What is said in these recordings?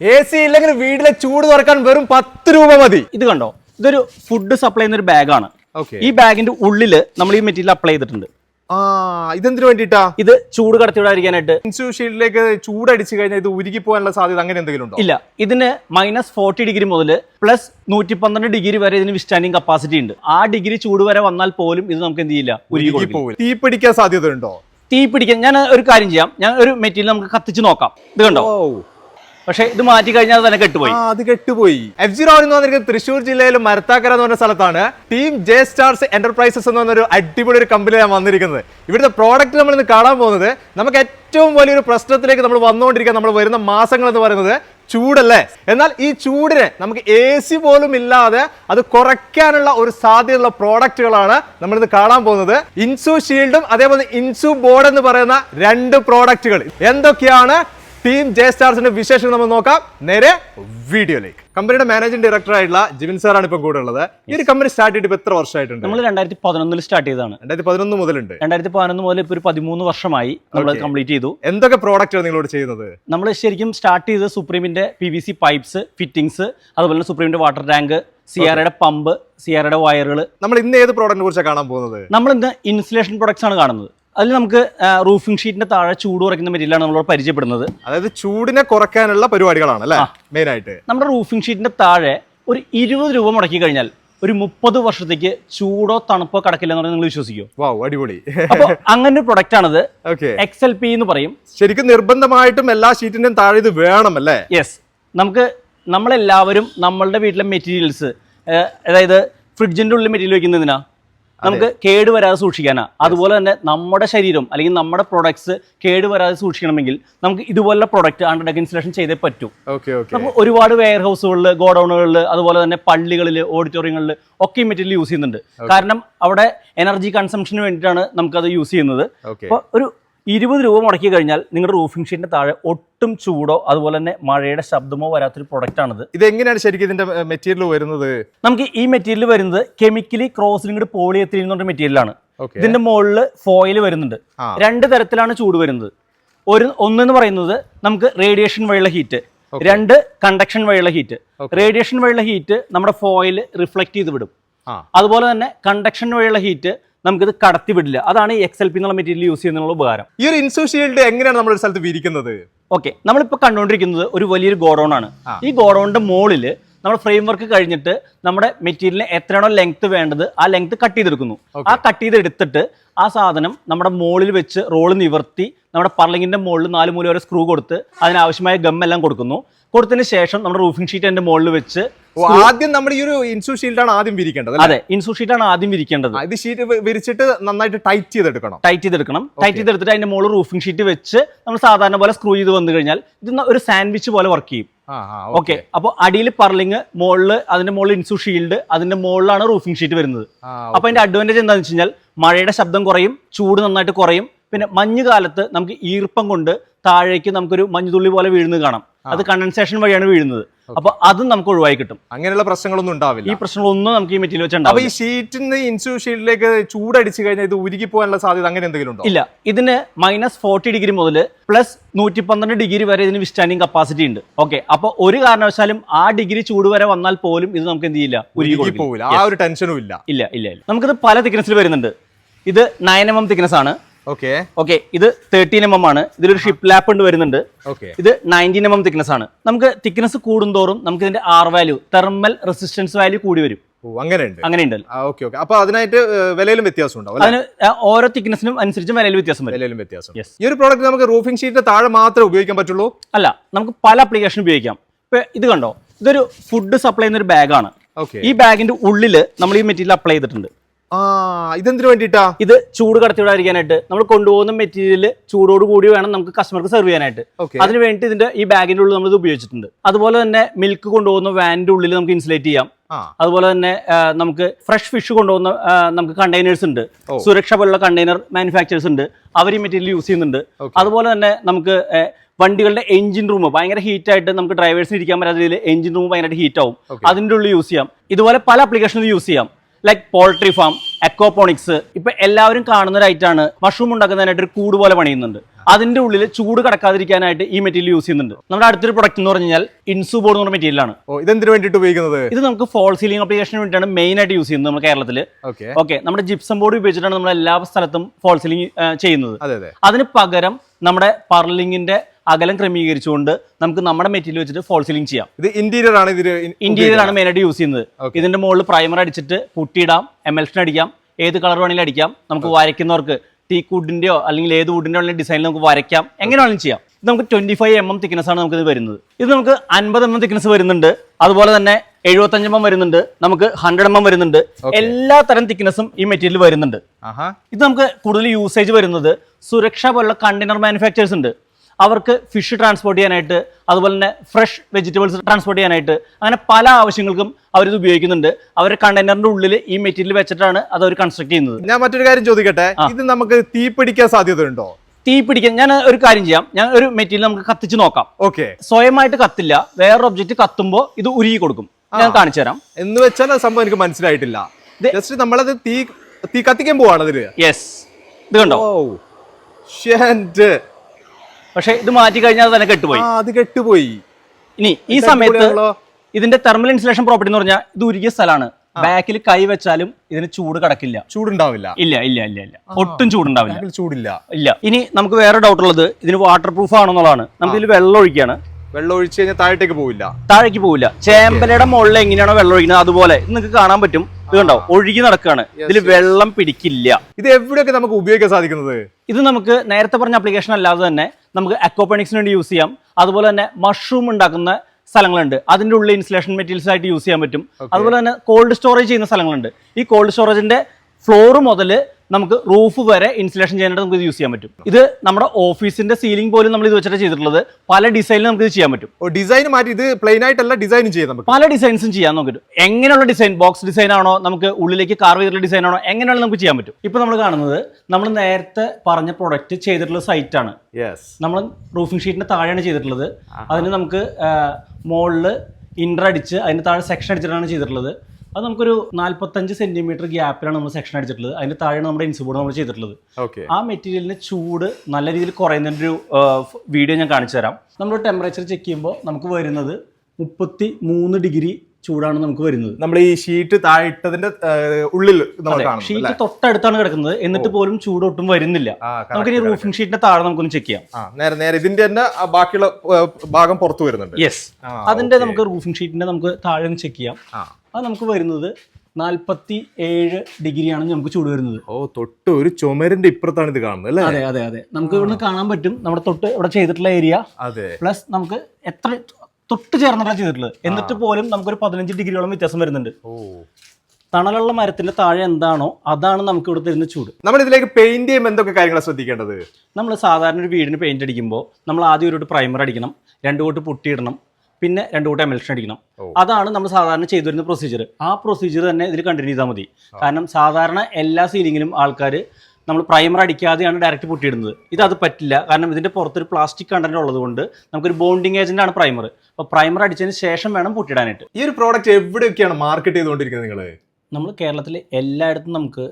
A C ഇല്ലെങ്കിൽ വീട്ടിലെ ചൂട് തുറക്കാൻ വെറും പത്ത് രൂപ മതി. ഇത് കണ്ടോ? ഇതൊരു ഫുഡ് സപ്ലൈ ചെയ്യുന്ന ഒരു ബാഗാണ് ഈ ബാഗിന്റെ ഉള്ളിൽ നമ്മൾ ഈ മെറ്റീരിയൽ അപ്ലൈ ചെയ്തിട്ടുണ്ട്. ഇതെന്തിനു വേണ്ടിട്ടാ ഇത് ചൂട് കടത്തിവിടാതിരിക്കാനായിട്ട്. ഷീൽഡിലേക്ക് ചൂടടിച്ചു കഴിഞ്ഞാൽ ഇത് ഉരുകി പോകാനുള്ള സാധ്യത അങ്ങനെ എന്തെങ്കിലും ഉണ്ടോ? ഇല്ല. ഇതിന് മൈനസ് ഫോർട്ടി ഡിഗ്രി മുതൽ പ്ലസ് നൂറ്റി പന്ത്രണ്ട് ഡിഗ്രി വരെ ഇതിന് വിസ്റ്റാൻഡിങ് കപ്പാസിറ്റി ഉണ്ട്. ആ ഡിഗ്രി ചൂട് വരെ വന്നാൽ പോലും ഇത് നമുക്ക് എന്ത് ചെയ്യില്ല? ഉരുകി പോവില്ല. തീ പിടിക്കാൻ സാധ്യത ഉണ്ടോ തീ പിടിക്കാൻ ഞാൻ ഒരു കാര്യം ചെയ്യാം. ഞാൻ ഒരു മെറ്റീരിയൽ നമുക്ക് കത്തിച്ച് നോക്കാം. ഇത് കണ്ടോ? പക്ഷേ ഇത് മാറ്റി കഴിഞ്ഞാൽ തന്നെ കെട്ടുപോയി. അത് കെട്ടുപോയി. എഫ് ജി റോഡ് എന്ന് പറഞ്ഞിരിക്കുന്നത് തൃശ്ശൂർ ജില്ലയിൽ മരത്താക്കര എന്ന് പറഞ്ഞ സ്ഥലത്താണ് ടീം ജെ സ്റ്റാർസ് എന്റർപ്രൈസസ് എന്ന് പറഞ്ഞൊരു അടിപൊളി ഒരു കമ്പനിയാണ് വന്നിരിക്കുന്നത്. ഇവിടുത്തെ പ്രോഡക്റ്റ് നമ്മൾ ഇന്ന് കാണാൻ പോകുന്നത് നമുക്ക് ഏറ്റവും വലിയൊരു പ്രശ്നത്തിലേക്ക് നമ്മൾ വന്നുകൊണ്ടിരിക്കുക നമ്മൾ വരുന്ന മാസങ്ങൾ എന്ന് പറയുന്നത് ചൂടല്ലേ? എന്നാൽ ഈ ചൂടിനെ നമുക്ക് എ സി പോലും ഇല്ലാതെ അത് കുറയ്ക്കാനുള്ള ഒരു സാധ്യതയുള്ള പ്രോഡക്റ്റുകളാണ് നമ്മളിത് കാണാൻ പോകുന്നത്. ഇൻസു ഷീൽഡും അതേപോലെ ഇൻസു ബോർഡ് എന്ന് പറയുന്ന രണ്ട് പ്രോഡക്റ്റുകൾ എന്തൊക്കെയാണ് ടീം ജെ സ്റ്റാർസിന്റെ വിശേഷം നമ്മൾ നോക്കാം. നേരെ വീഡിയോയിലേക്ക്. കമ്പനിയുടെ മാനേജിംഗ് ഡയറക്ടർ ആയിട്ടുള്ള ജിവിൻ സാറാണ് ഇപ്പം കൂടെ ഉള്ളത്. ഈ ഒരു കമ്പനി സ്റ്റാർട്ട് ചെയ്തിട്ട് എത്ര വർഷമായിട്ടുണ്ട്? നമ്മൾ രണ്ടായിരത്തി പതിനൊന്നിൽ സ്റ്റാർട്ട് ചെയ്തതാണ്. രണ്ടായിരത്തി പതിനൊന്ന് മുതലുണ്ട്. രണ്ടായിരത്തി പതിനൊന്ന് മുതൽ ഇപ്പോൾ ഒരു പതിമൂന്ന് വർഷമായി നമ്മൾ കംപ്ലീറ്റ് ചെയ്തു. എന്തൊക്കെ പ്രോഡക്റ്റാണ് നിങ്ങളോട് ചെയ്യുന്നത്? നമ്മൾ ശരിക്കും സ്റ്റാർട്ട് ചെയ്തത് സുപ്രീമിന്റെ P V C pipes fittings അതുപോലെ സുപ്രീമിന്റെ വാട്ടർ ടാങ്ക് സിയാറയുടെ പമ്പ് സിയാറയുടെ വയറുകൾ നമ്മൾ ഇന്ന് ഏത് പ്രോഡക്റ്റിനെ കുറിച്ചാണ് കാണാൻ പോകുന്നത്? നമ്മൾ ഇന്ന് ഇൻസുലേഷൻ പ്രൊഡക്ട്സ് ആണ് കാണുന്നത്. അതിൽ നമുക്ക് റൂഫിംഗ് ഷീറ്റിന്റെ താഴെ ചൂട് കുറയ്ക്കുന്ന മെറ്റീരിയലാണ് നമ്മളോട് പരിചയപ്പെടുന്നത്. അതായത് ചൂടിനെ കുറയ്ക്കാനുള്ള പരിപാടികളാണ് അല്ലേ? മെയിൻ ആയിട്ട് നമ്മുടെ റൂഫിംഗ് ഷീറ്റിന്റെ താഴെ ഒരു ഇരുപത് രൂപ മുടക്കി കഴിഞ്ഞാൽ ഒരു മുപ്പത് വർഷത്തേക്ക് ചൂടോ തണുപ്പോ കടക്കില്ല എന്ന് പറഞ്ഞാൽ നിങ്ങൾ വിശ്വസിക്കോ? വാവ് അടിപൊളി. അപ്പോൾ അങ്ങനെ ഒരു പ്രൊഡക്റ്റ് ആണിത്. എക്സ് എൽ പി എന്ന് പറയും. ശരിക്കും നിർബന്ധമായിട്ടും എല്ലാ ഷീറ്റിന്റെയും താഴെ ഇത് വേണം അല്ലേ? യെസ് നമുക്ക് നമ്മളെല്ലാവരും നമ്മളുടെ വീട്ടിലെ മെറ്റീരിയൽസ് അതായത് ഫ്രിഡ്ജിന്റെ ഉള്ളിൽ മെറ്റീരിയൽ വെക്കുന്നതിനാ നമുക്ക് കേടുവരാതെ സൂക്ഷിക്കാനാ. അതുപോലെ തന്നെ നമ്മുടെ ശരീരം അല്ലെങ്കിൽ നമ്മുടെ പ്രൊഡക്ട്സ് കേടുവരാതെ സൂക്ഷിക്കണമെങ്കിൽ നമുക്ക് ഇതുപോലെ പ്രൊഡക്റ്റ് അണ്ടർ ഇൻസ്റ്റലേഷൻ ചെയ്തേ പറ്റൂ. ഓക്കെ ഓക്കെ നമുക്ക് ഒരുപാട് വെയർ ഹൗസുകളിൽ ഗോഡൌണുകളിൽ അതുപോലെ തന്നെ പള്ളികളിൽ ഓഡിറ്റോറിയങ്ങളിൽ ഒക്കെ ഈ മെറ്റീരിയൽ യൂസ് ചെയ്യുന്നുണ്ട്. കാരണം അവിടെ എനർജി കൺസംഷന് വേണ്ടിയിട്ടാണ് നമുക്കത് യൂസ് ചെയ്യുന്നത്. അപ്പോൾ ഒരു ഇരുപത് രൂപ മുടക്കി കഴിഞ്ഞാൽ നിങ്ങളുടെ റൂഫിംഗ് ഷീറ്റിന് താഴെ ഒട്ടും ചൂടോ അതുപോലെ തന്നെ മഴയുടെ ശബ്ദമോ വരാത്തൊരു പ്രൊഡക്റ്റ് ആണ് ഇത് എങ്ങനെയാണ് ശരിക്കും ഇതിന്റെ മെറ്റീരിയൽ വരുന്നത്? നമുക്ക് ഈ മെറ്റീരിയൽ വരുന്നത് കെമിക്കലി ക്രോസ് ലിങ്ക്ഡ് പോളിയെത്തിലിൻ എന്ന് പറഞ്ഞ മെറ്റീരിയലാണ് ഇതിന്റെ മുകളിൽ ഫോയിൽ വരുന്നുണ്ട്. രണ്ട് തരത്തിലാണ് ചൂട് വരുന്നത്. ഒരു ഒന്നെന്ന് പറയുന്നത് നമുക്ക് റേഡിയേഷൻ വഴിയുള്ള ഹീറ്റ് രണ്ട് കണ്ടക്ഷൻ വഴിയുള്ള ഹീറ്റ് റേഡിയേഷൻ വഴിയുള്ള ഹീറ്റ് നമ്മുടെ ഫോയിൽ റിഫ്ലക്ട് ചെയ്ത് വിടും. അതുപോലെ തന്നെ കണ്ടക്ഷൻ വഴിയുള്ള ഹീറ്റ് നമുക്കിത് കടത്തി വിടില്ല. അതാണ് ഈ എക്സ് എൽ പി എന്നുള്ള മെറ്റീരിയൽ യൂസ് ചെയ്യുന്നതിനുള്ള ഉപകാരം. ഈ ഒരു ഇൻസുഷീൽഡ് എങ്ങനെയാണ് നമ്മൾ ഒരു സ്ഥലത്ത് വിരിക്കുന്നത്? ഓക്കെ നമ്മളിപ്പോൾ കണ്ടുകൊണ്ടിരിക്കുന്നത് ഒരു വലിയൊരു ഗോഡൗൺ ആണ്. ഈ ഗോഡൗണിന്റെ മോളിൽ നമ്മൾ ഫ്രെയിം വർക്ക് കഴിഞ്ഞിട്ട് നമ്മുടെ മെറ്റീരിയലിന് എത്രയാണോ ലെങ്ത് വേണ്ടത് ആ ലെങ്ത് കട്ട് ചെയ്തെടുക്കുന്നു. ആ കട്ട് ചെയ്തെടുത്തിട്ട് ആ സാധനം നമ്മുടെ മോളിൽ വെച്ച് റോൾ നിവർത്തി നമ്മുടെ പർലിങ്ങിന്റെ മുകളിൽ നാല് മൂല വരെ സ്ക്രൂ കൊടുത്ത് അതിനാവശ്യമായ ഗം എല്ലാം കൊടുക്കുന്നു. കൊടുത്തതിന് ശേഷം നമ്മുടെ റൂഫിംഗ് ഷീറ്റ് അതിന്റെ മുകളിൽ വെച്ച് ആദ്യം നമ്മൾ ഈ ഒരു ഇൻസു ഷീൽഡാണ് ആദ്യം വിരിക്കേണ്ടത്? അതെ ഇൻസു ഷീൽഡാണ് ആദ്യം വിരിക്കേണ്ടത്. ഇത് ഷീറ്റ് വിരിച്ചിട്ട് നന്നായിട്ട് ടൈറ്റ് ചെയ്തെടുക്കണം. ടൈറ്റ് ചെയ്തെടുക്കണം. ടൈറ്റ് ചെയ്തെടുത്തിട്ട് അതിന്റെ മുകളിൽ റൂഫിംഗ് ഷീറ്റ് വെച്ച് നമ്മൾ സാധാരണ പോലെ സ്ക്രൂ ചെയ്ത് വന്നു കഴിഞ്ഞാൽ ഇത് ഒരു സാൻഡ്വിച്ച് പോലെ വർക്ക് ചെയ്യും. ഓക്കെ. അപ്പോൾ അടിയിൽ പർലിങ് മുകളിൽ അതിന്റെ മുകളിൽ ഇൻസു ഷീൽഡ് അതിന്റെ മുകളിലാണ് റൂഫിംഗ് ഷീറ്റ് വരുന്നത്. അപ്പോൾ അപ്പൊ അതിന്റെ അഡ്വാന്റേജ് എന്താണെന്ന് വെച്ച് കഴിഞ്ഞാൽ മഴയുടെ ശബ്ദം കുറയും ചൂട് നന്നായിട്ട് കുറയും പിന്നെ മഞ്ഞ് കാലത്ത് നമുക്ക് ഈർപ്പം കൊണ്ട് താഴേക്ക് നമുക്കൊരു മഞ്ഞുതുള്ളി പോലെ വീഴുന്നത് കാണാം. അത് കണ്ടൻസേഷൻ വഴിയാണ് വീഴുന്നത്. അപ്പൊ അതും നമുക്ക് ഒഴിവായി കിട്ടും. അങ്ങനെയുള്ള പ്രശ്നങ്ങളൊന്നും ഉണ്ടാവില്ല. ഈ പ്രശ്നങ്ങളൊന്നും നമുക്ക് ഈ മെറ്റീരിയൽ അപ്പൊ വെച്ചുണ്ടാവില്ല ഈ ഷീറ്റിന് ഇൻസു ഷീറ്റിലേക്ക് ചൂടടിച്ചു കഴിഞ്ഞാൽ ഇത് ഉരുകി പോകാനുള്ള സാധ്യത അങ്ങനെ എന്തെങ്കിലും ഉണ്ടോ? ഇല്ല. ഇതിന് മൈനസ് ഫോർട്ടി ഡിഗ്രി മുതൽ പ്ലസ് നൂറ്റി പന്ത്രണ്ട് ഡിഗ്രി വരെ ഇതിന് വിസ്റ്റാൻഡിങ് കപ്പാസിറ്റി ഉണ്ട്. ഓക്കെ അപ്പൊ ഒരു കാരണവശാലും ആ ഡിഗ്രി ചൂട് വരെ വന്നാൽ പോലും ഇത് നമുക്ക് എന്ത് ചെയ്യില്ല? ഉരുകി പോകില്ല ആ ഒരു ടെൻഷനും ഇല്ല. ഇല്ല ഇല്ല ഇല്ല. നമുക്കിത് പല തിക്നസിൽ വരുന്നുണ്ട്. ഇത് നയൻ എം എം തിക്നസ് ആണ്. ഓക്കെ ഓക്കെ ഇത് തേർട്ടീൻ എം എം ആണ്. ഇതിലൊരു ഷിപ്പ് ലാപ്പ് ഉണ്ട് വരുന്നുണ്ട്. ഇത് നയന്റീൻ എം എം തിക്നസ് ആണ്. നമുക്ക് തിക്നസ് കൂടുന്തോറും നമുക്ക് ഇതിന്റെ R value thermal resistance value കൂടി വരും. ഓ അങ്ങനെ ഉണ്ട് അങ്ങനെ ഉണ്ട് ആ ഓക്കെ ഓക്കെ അപ്പൊ അതിനായിട്ട് വിലയിലും വ്യത്യാസം ഉണ്ടാവും? അതിന് ഓരോ തിക്നസിനും അനുസരിച്ച് വിലയിൽ വ്യത്യാസം വരും. വിലയിലും വ്യത്യാസം. ഈ ഒരു പ്രോഡക്റ്റ് നമുക്ക് റൂഫിംഗ് ഷീറ്റിന്റെ താഴെ മാത്രമേ ഉപയോഗിക്കാൻ പറ്റുള്ളൂ? അല്ല നമുക്ക് പല ആപ്ലിക്കേഷൻ ഉപയോഗിക്കാം. ഇപ്പൊ ഇത് കണ്ടോ? ഇതൊരു ഫുഡ് സപ്ലൈ ചെയ്യുന്ന ഒരു ബാഗാണ് ഈ ബാഗിന്റെ ഉള്ളിൽ നമ്മൾ ഈ മെറ്റീരിയൽ അപ്ലൈ ചെയ്തിട്ടുണ്ട്. ഇതെന്തിനു വേണ്ടിട്ടാ ഇത് ചൂട് കടത്തിവിടാതിരിക്കാനായിട്ട്. നമ്മൾ കൊണ്ടുപോകുന്ന മെറ്റീരിയൽ ചൂടോട് കൂടി വേണം നമുക്ക് കസ്റ്റമർക്ക് സെർവ് ചെയ്യാനായിട്ട്. അതിന് വേണ്ടി ഇതിന്റെ ഈ ബാഗിന്റെ ഉള്ളിൽ നമ്മൾ ഇത് ഉപയോഗിച്ചിട്ടുണ്ട്. അതുപോലെ തന്നെ മിൽക്ക് കൊണ്ടുപോകുന്ന വാനിന്റെ ഉള്ളിൽ നമുക്ക് ഇൻസുലേറ്റ് ചെയ്യാം. അതുപോലെ തന്നെ നമുക്ക് ഫ്രഷ് ഫിഷ് കൊണ്ടുപോകുന്ന നമുക്ക് കണ്ടെയ്നേഴ്സ് ഉണ്ട്. സുരക്ഷ പോലുള്ള കണ്ടെയ്നർ മാനുഫാക്ചേഴ്സ് ഉണ്ട്. അവർ ഈ മെറ്റീരിയൽ യൂസ് ചെയ്യുന്നുണ്ട്. അതുപോലെ തന്നെ നമുക്ക് വണ്ടികളുടെ എഞ്ചിൻ റൂം ഭയങ്കര ഹീറ്റ് ആയിട്ട് നമുക്ക് ഡ്രൈവേഴ്സിന് ഇരിക്കാൻ പറ്റാത്ത രീതിയിൽ എഞ്ചിൻ റൂം ഭയങ്കര ഹീറ്റ് ആവും. അതിന്റെ ഉള്ളിൽ യൂസ് ചെയ്യാം. ഇതുപോലെ പല ആപ്ലിക്കേഷനിൽ യൂസ് ചെയ്യാം. ലൈക്ക് പോൾട്രി ഫാം എക്കോപോണിക്സ് ഇപ്പൊ എല്ലാവരും കാണുന്ന ഒരു ഐറ്റാണ് മഷ്റൂം ഉണ്ടാക്കുന്നതിനായിട്ട് ഒരു കൂട് പോലെ പണിയുന്നുണ്ട്. അതിന്റെ ഉള്ളിൽ ചൂട് കടക്കാതിരിക്കാനായിട്ട് ഈ മെറ്റീരിയൽ യൂസ് ചെയ്യുന്നുണ്ട്. നമ്മുടെ അടുത്തൊരു പ്രൊഡക്റ്റ് എന്ന് പറഞ്ഞാൽ ഇൻസു ബോർഡ് എന്ന് പറഞ്ഞ മെറ്റീരിയലാണ് ഓ ഇതെന്തിനു വേണ്ടിയിട്ട് ഉപയോഗിക്കുന്നത്? ഇത് നമുക്ക് ഫോൾ സീലിംഗ് അപ്ലിക്കേഷന് വേണ്ടിയിട്ടാണ് മെയിൻ ആയിട്ട് യൂസ് ചെയ്യുന്നത് നമ്മുടെ കേരളത്തിൽ ഓക്കെ. നമ്മുടെ ജിപ്സം ബോർഡ് ഉപയോഗിച്ചിട്ടാണ് നമ്മൾ എല്ലാ സ്ഥലത്തും ഫോൾ സീലിംഗ് ചെയ്യുന്നത്. അതെ അതെ. അതിന് പകരം നമ്മുടെ പർലിങ്ങിന്റെ അകലം ക്രമീകരിച്ചുകൊണ്ട് നമുക്ക് നമ്മുടെ മെറ്റീരിയൽ വെച്ചിട്ട് ഫോൾ സീലിംഗ് ചെയ്യാം. ഇത് ഇന്റീരിയർ ആണ് ഇതിൽ ഇന്റീരിയർ ആണ് മെയിനായിട്ട് യൂസ് ചെയ്യുന്നത്. ഇതിന്റെ മുകളിൽ പ്രൈമർ അടിച്ചിട്ട് പുട്ടിയിടാം എമൽഷൻ അടിക്കാം ഏത് കളർ വേണമെങ്കിലും അടിക്കാം നമുക്ക് വരയ്ക്കുന്നവർക്ക് ടീ വുഡിന്റെയോ അല്ലെങ്കിൽ ഏത് വുഡിന്റെ വേണമെങ്കിലും ഡിസൈനിൽ നമുക്ക് വരയ്ക്കാം. എങ്ങനെ വേണമെങ്കിലും ചെയ്യാം. ഇത് നമുക്ക് twenty five M M thickness ആണ് നമുക്ക് ഇത് വരുന്നത്. ഇത് നമുക്ക് അൻപത് എം എം തിക്നെസ് വരുന്നുണ്ട്. അതുപോലെ തന്നെ എഴുപത്തഞ്ച് എം എം വരുന്നുണ്ട്. നമുക്ക് ഹൺഡ്രഡ് എം എം വരുന്നുണ്ട് എല്ലാ തരം തിക്നെസ്സും ഈ മെറ്റീരിയൽ വരുന്നുണ്ട്. ഇത് നമുക്ക് കൂടുതൽ യൂസേജ് വരുന്നത് സുരക്ഷ പോലുള്ള കണ്ടെയ്നർ മാനുഫാക്ചേഴ്സ് ഉണ്ട്. അവർക്ക് ഫിഷ് ട്രാൻസ്പോർട്ട് ചെയ്യാനായിട്ട് അതുപോലെ തന്നെ ഫ്രഷ് വെജിറ്റബിൾസ് ട്രാൻസ്പോർട്ട് ചെയ്യാനായിട്ട് അങ്ങനെ പല ആവശ്യങ്ങൾക്കും അവരിത് ഉപയോഗിക്കുന്നുണ്ട്. അവരുടെ കണ്ടെയ്നറിന്റെ ഉള്ളിൽ ഈ മെറ്റീരിയൽ വെച്ചിട്ടാണ് അത് അവർ കൺസ്ട്രക്ട് ചെയ്യുന്നത്. ഞാൻ മറ്റൊരു കാര്യം ചോദിക്കട്ടെ? ഇത് നമുക്ക് തീ പിടിക്കാൻ സാധ്യതയുണ്ടോ? തീ പിടിക്കാൻ ഞാൻ ഒരു കാര്യം ചെയ്യാം. ഞാൻ ഒരു മെറ്റീരിയൽ നമുക്ക് കത്തിച്ച് നോക്കാം. ഓക്കെ. സ്വയമായിട്ട് കത്തില്ല. വേറൊരു ഒബ്ജക്റ്റ് കത്തുമ്പോൾ ഇത് ഉരുകി കൊടുക്കും. ഞാൻ കാണിച്ചു തരാം. എന്ന് വെച്ചാൽ ആ സംഭവം എനിക്ക് മനസ്സിലായിട്ടില്ല. ജസ്റ്റ് നമ്മളത് തീ തീ കത്തിക്കാൻ പോവാണ് അതിൽ. യെസ് ഇത് കണ്ടോ. പക്ഷെ ഇത് മാറ്റി കഴിഞ്ഞാൽ തന്നെ കെട്ടുപോയി. അത് കെട്ടുപോയി. ഇനി ഈ സമയത്ത് ഇതിന്റെ തെർമൽ ഇൻസുലേഷൻ പ്രോപ്പർട്ടി എന്ന് പറഞ്ഞാൽ ഇത് ഉരുകിയ സ്ഥലമാണ്. ബാക്കിൽ കൈ വെച്ചാലും ഇതിന് ചൂട് കടക്കില്ല. ചൂടുണ്ടാവില്ല. ഇല്ല ഇല്ല ഇല്ല ഇല്ല. ഒട്ടും ചൂടുണ്ടാവില്ല. ചൂടില്ല. ഇല്ല. ഇനി നമുക്ക് വേറെ ഡൗട്ട് ഉള്ളത് ഇതിന് വാട്ടർ പ്രൂഫ് ആണെന്നുള്ളതാണ് നമുക്ക് ഇതിൽ വെള്ളം ഒഴിക്കുകയാണ്. വെള്ളം ഒഴിച്ചു കഴിഞ്ഞാൽ താഴേക്ക് പോവില്ല. താഴേക്ക് പോവില്ല. ചേമ്പലയുടെ മുകളിൽ എങ്ങനെയാണോ വെള്ളം ഒഴിക്കുന്നത് അതുപോലെ. നിങ്ങൾക്ക് കാണാൻ പറ്റും. ഇത് കണ്ടോ? ഒഴുകി നടക്കുകയാണ് ഇതിൽ വെള്ളം പിടിക്കില്ല. ഇത് എവിടെയൊക്കെ നമുക്ക് ഉപയോഗിക്കാൻ സാധിക്കുന്നത്? ഇത് നമുക്ക് നേരത്തെ പറഞ്ഞ അപ്ലിക്കേഷൻ അല്ലാതെ തന്നെ നമുക്ക് അക്വാപണിക്സിന് വേണ്ടി യൂസ് ചെയ്യാം. അതുപോലെ തന്നെ മഷ്റൂം ഉണ്ടാക്കുന്ന സ്ഥലങ്ങളുണ്ട്. അതിന്റെ ഉള്ളിൽ ഇൻസുലേഷൻ മെറ്റീരിയൽസ് ആയിട്ട് യൂസ് ചെയ്യാൻ പറ്റും. അതുപോലെ തന്നെ കോൾഡ് സ്റ്റോറേജ് ചെയ്യുന്ന സ്ഥലങ്ങളുണ്ട്. ഈ കോൾഡ് സ്റ്റോറേജിന്റെ ഫ്ലോർ മുതൽ നമുക്ക് റൂഫ് വരെ ഇൻസുലേഷൻ ചെയ്യാനായിട്ട് നമുക്ക് ഇത് യൂസ് ചെയ്യാൻ പറ്റും. ഇത് നമ്മുടെ ഓഫീസിന്റെ സീലിംഗ് പോലും നമ്മൾ ഇത് വെച്ചിട്ട് ചെയ്തിട്ടുള്ളത്. പല ഡിസൈനിൽ നമുക്ക് ഇത് ചെയ്യാൻ പറ്റും. ഡിസൈൻ മാറ്റി ഇത് പ്ലെയിൻ ആയിട്ടല്ല ഡിസൈൻ ചെയ്യാം നമുക്ക്. പല ഡിസൈൻസും ചെയ്യാൻ നോക്കിട്ട് എങ്ങനെയുള്ള ഡിസൈൻ ബോക്സ് ഡിസൈൻ ആണോ നമുക്ക് ഉള്ളിലേക്ക് കാർവ് ചെയ്തിട്ടുള്ള ഡിസൈൻ ആണോ എങ്ങനെയുള്ള നമുക്ക് ചെയ്യാൻ പറ്റും. ഇപ്പൊ നമ്മൾ കാണുന്നത് നമ്മൾ നേരത്തെ പറഞ്ഞ പ്രൊഡക്റ്റ് ചെയ്തിട്ടുള്ള സൈറ്റ് ആണ്. യെസ് നമ്മൾ റൂഫിംഗ് ഷീറ്റിന്റെ താഴെയാണ് ചെയ്തിട്ടുള്ളത്. അതിന് നമുക്ക് മോളിൽ ഇന്റർ അടിച്ച് അതിന് താഴെ സെക്ഷൻ അടിച്ചിട്ടാണ് ചെയ്തിട്ടുള്ളത്. അത് നമുക്കൊരു നാല്പത്തഞ്ച് സെന്റിമീറ്റർ ഗ്യാപ്പിലാണ് നമ്മൾ സെക്ഷൻ അടിച്ചിട്ടുള്ളത്. അതിന്റെ താഴെയാണ് നമ്മുടെ ഇൻസുബോർഡ് നമ്മൾ ചെയ്തിട്ടുള്ളത്. ഓക്കെ ആ മെറ്റീരിയലിന് ചൂട് നല്ല രീതിയിൽ കുറയുന്നതിന്റെ ഒരു വീഡിയോ ഞാൻ കാണിച്ചു തരാം നമ്മൾ ടെമ്പറേച്ചർ ചെക്ക് ചെയ്യുമ്പോൾ നമുക്ക് വരുന്നത് മുപ്പത്തി മൂന്ന് ഡിഗ്രി ചൂടാണ് നമുക്ക് വരുന്നത്. നമ്മൾ ഈ ഷീറ്റ് താഴെ ഇട്ടതിന്റെ ഉള്ളിൽ ഷീറ്റ് തൊട്ടടുത്താണ് കിടക്കുന്നത്. എന്നിട്ട് പോലും ചൂട് ഒട്ടും വരുന്നില്ല നമുക്ക് ഇനി റൂഫിംഗ് ഷീറ്റിന്റെ താഴെ നമുക്കൊന്ന് ചെക്ക് ചെയ്യാം. നേരെ നേരെ ഇതിന്റെ തന്നെ ബാക്കിയുള്ള ഭാഗം പുറത്തു വരുന്നുണ്ട്. യെസ് അതിന്റെ നമുക്ക് റൂഫിംഗ് ഷീറ്റിന്റെ നമുക്ക് താഴെ ഒന്ന് ചെക്ക് ചെയ്യാം. അത് നമുക്ക് വരുന്നത് നാൽപ്പത്തി ഏഴ് ഡിഗ്രിയാണ് നമുക്ക് ചൂട് വരുന്നത്. ഓ തൊട്ട് ഒരു ചുമരിന്റെ ഇപ്പുറത്താണ് ഇത് കാണുന്നത് അല്ലേ? അതെ അതെ അതെ. നമുക്ക് ഇവിടുന്ന് കാണാൻ പറ്റും. നമ്മുടെ തൊട്ട് ഇവിടെ ചെയ്തിട്ടുള്ള ഏരിയ അതെ. പ്ലസ് നമുക്ക് എത്ര തൊട്ട് ചേർന്നിട്ടാണ് ചെയ്തിട്ടുള്ളത്. എന്നിട്ട് പോലും നമുക്കൊരു പതിനഞ്ച് ഡിഗ്രിയോളം വ്യത്യാസം വരുന്നുണ്ട്. തണലുള്ള മരത്തിന്റെ താഴെ എന്താണോ അതാണ് നമുക്ക് ഇവിടെ തരുന്ന ചൂട്. നമ്മൾ ഇതിലേക്ക് പെയിന്റ് ചെയ്യുമ്പോൾ എന്തൊക്കെ കാര്യങ്ങൾ ശ്രദ്ധിക്കേണ്ടത്? നമ്മൾ സാധാരണ ഒരു വീടിന് പെയിന്റ് അടിക്കുമ്പോൾ നമ്മൾ ആദ്യം ഒരു പ്രൈമർ അടിക്കണം രണ്ട് കൂട്ട് പൊട്ടിയിടണം പിന്നെ രണ്ടു കൂട്ട് എമൽഷൻ അടിക്കണം. അതാണ് നമ്മൾ സാധാരണ ചെയ്തു വരുന്ന പ്രൊസീജിയർ ആ പ്രൊസീജിയർ തന്നെ ഇതിൽ കണ്ടിന്യൂ ചെയ്താൽ മതി. കാരണം സാധാരണ എല്ലാ സീലിങ്ങിലും ആൾക്കാർ നമ്മൾ പ്രൈമർ അടിക്കാതെയാണ് ഡയറക്റ്റ് പൊട്ടിയിടുന്നത്. ഇത് അത് പറ്റില്ല. കാരണം ഇതിന്റെ പുറത്തൊരു പ്ലാസ്റ്റിക് കണ്ടന്റ് ഉള്ളത് കൊണ്ട് നമുക്കൊരു ബോണ്ടിങ് ഏജന്റ് ആണ് പ്രൈമർ അപ്പോൾ പ്രൈമർ അടിച്ചതിന് ശേഷം വേണം പൊട്ടിയിടാനായിട്ട്. ഈ ഒരു പ്രോഡക്റ്റ് എവിടെയൊക്കെയാണ് മാർക്കറ്റ് ചെയ്തുകൊണ്ടിരിക്കുന്നത് നിങ്ങൾ നമ്മൾ കേരളത്തിൽ എല്ലായിടത്തും നമുക്ക്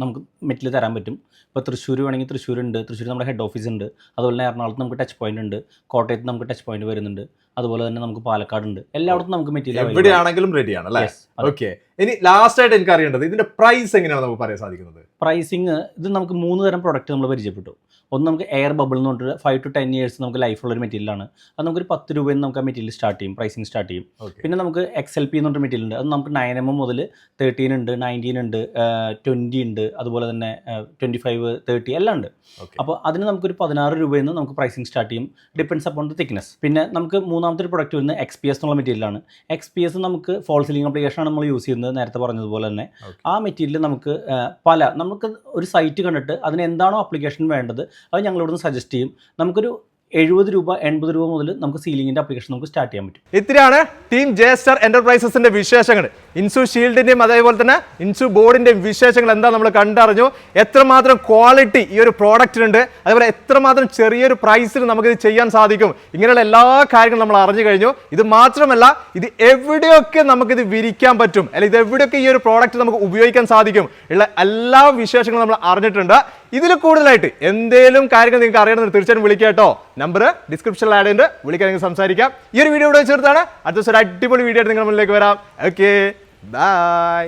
നമുക്ക് മെറ്റിൽ തരാൻ പറ്റും. ഇപ്പോൾ തൃശ്ശൂർ വേണമെങ്കിൽ തൃശ്ശൂർ ഉണ്ട് തൃശ്ശൂർ നമ്മുടെ ഹെഡ് ഓഫീസ് ഉണ്ട്. അതുപോലെ തന്നെ എറണാകുളത്ത് നമുക്ക് ടച്ച് പോയിന്റ് ഉണ്ട്. കോട്ടയത്ത് നമുക്ക് ടച്ച് പോയിന്റ് വരുന്നുണ്ട്. അതുപോലെ തന്നെ നമുക്ക് പാലക്കാട് ഉണ്ട് എല്ലായിടത്തും നമുക്ക് മെറ്റീരിയൽ എവിടെയാണെങ്കിലും റെഡിയാണ് അല്ലേ? ഓക്കെ ഇനി ലാസ്റ്റ് ആയിട്ട് എനിക്ക് അറിയേണ്ടത് ഇതിന്റെ പ്രൈസ് എങ്ങനെയാണ് നമുക്ക് പറയാൻ സാധിക്കുന്നത്? പ്രൈസിങ് ഇത് നമുക്ക് മൂന്ന് തരം പ്രൊഡക്റ്റ് നമ്മൾ പരിചയപ്പെട്ടു. ഒന്ന് നമുക്ക് എയർ ബബിൾ എന്ന് പറഞ്ഞിട്ട് ഫൈവ് ടു ടെൻ ഇയേഴ്സ് നമുക്ക് ലൈഫുള്ള ഒരു മെറ്റീരിയലാണ് അത് നമുക്കൊരു പത്ത് രൂപയിൽ നമുക്ക് ആ മെറ്റീരിയൽ സ്റ്റാർട്ട് ചെയ്യും പ്രൈസിങ് സ്റ്റാർട്ട് ചെയ്യും. പിന്നെ നമുക്ക് എക്സ് എൽ പി എന്ന് പറഞ്ഞ മെറ്റീരിയൽ ഉണ്ട്. അത് നമുക്ക് നയൻ എം എം മുതൽ തേർട്ടീൻ ഉണ്ട് നയന്റീൻ ഉണ്ട് ട്വന്റി ഉണ്ട് അതുപോലെ തന്നെ ട്വന്റി ഫൈവ് തേർട്ടി എല്ലാം ഉണ്ട്. അപ്പോൾ അതിന് നമുക്കൊരു പതിനാറ് രൂപയിൽ നിന്ന് നമുക്ക് പ്രൈസിങ് സ്റ്റാർട്ട് ചെയ്യും. ഡിപ്പെൻസ് അപ്പോൺ ദ തിക്നെസ് പിന്നെ നമുക്ക് മൂന്നാമത്തെ ഒരു പ്രൊഡക്റ്റ് വരുന്നത് എക്സ് പി എസ് എന്നുള്ള മെറ്റീരിയലാണ് എക്സ് പി എസ് നമുക്ക് ഫോൾ സീലിംഗ് അപ്ലിക്കേഷൻ ആണ് നമ്മൾ യൂസ് ചെയ്യുന്നത് നേരത്തെ പറഞ്ഞതുപോലെ തന്നെ. ആ മെറ്റീരിയൽ നമുക്ക് പല നമുക്ക് ഒരു സൈറ്റ് കണ്ടിട്ട് അതിന് എന്താണോ അപ്ലിക്കേഷൻ വേണ്ടത് അത് ഞങ്ങളിവിടുന്ന് സജസ്റ്റ് ചെയ്യും. നമുക്കൊരു എഴുപത് രൂപ എൺപത് രൂപ മുതൽ നമുക്ക് സീലിംഗിന്റെ അപ്ലിക്കേഷൻ നമുക്ക് സ്റ്റാർട്ട് ചെയ്യാൻ പറ്റും. ഇത്രയാണ് ടീം ജെ സ്റ്റാർ എന്റർപ്രൈസസിന്റെ വിശേഷങ്ങൾ. ഇൻസു ഷീൽഡിന്റെയും അതേപോലെ തന്നെ ഇൻസു ബോർഡിന്റെയും വിശേഷങ്ങൾ എന്താ നമ്മൾ കണ്ടറിഞ്ഞു. എത്രമാത്രം ക്വാളിറ്റി ഈ ഒരു പ്രോഡക്റ്റിനുണ്ട് അതേപോലെ എത്രമാത്രം ചെറിയൊരു പ്രൈസിൽ നമുക്കിത് ചെയ്യാൻ സാധിക്കും. ഇങ്ങനെയുള്ള എല്ലാ കാര്യങ്ങളും നമ്മൾ അറിഞ്ഞു കഴിഞ്ഞു. ഇത് മാത്രമല്ല ഇത് എവിടെയൊക്കെ നമുക്കിത് വിരിക്കാൻ പറ്റും അല്ലെങ്കിൽ ഇത് എവിടെയൊക്കെ ഈ ഒരു പ്രോഡക്റ്റ് നമുക്ക് ഉപയോഗിക്കാൻ സാധിക്കും ഉള്ള എല്ലാ വിശേഷങ്ങളും നമ്മൾ അറിഞ്ഞിട്ടുണ്ട്. ഇതിൽ കൂടുതലായിട്ട് എന്തേലും കാര്യങ്ങൾ നിങ്ങൾക്ക് അറിയണമെന്ന് തീർച്ചയായും വിളിക്കുക കേട്ടോ. നമ്പർ ഡിസ്ക്രിപ്ഷനിൽ ആഡ് ചെയ്ത് വിളിക്കാൻ നിങ്ങൾക്ക് സംസാരിക്കാം. ഈ ഒരു വീഡിയോ ഇവിടെ ചേർത്താണ് അടുത്ത ദിവസം ഒരു അടിപൊളി വീഡിയോ ആയിട്ട് നിങ്ങളുടെ മുന്നിലേക്ക് വരാം. Okay bye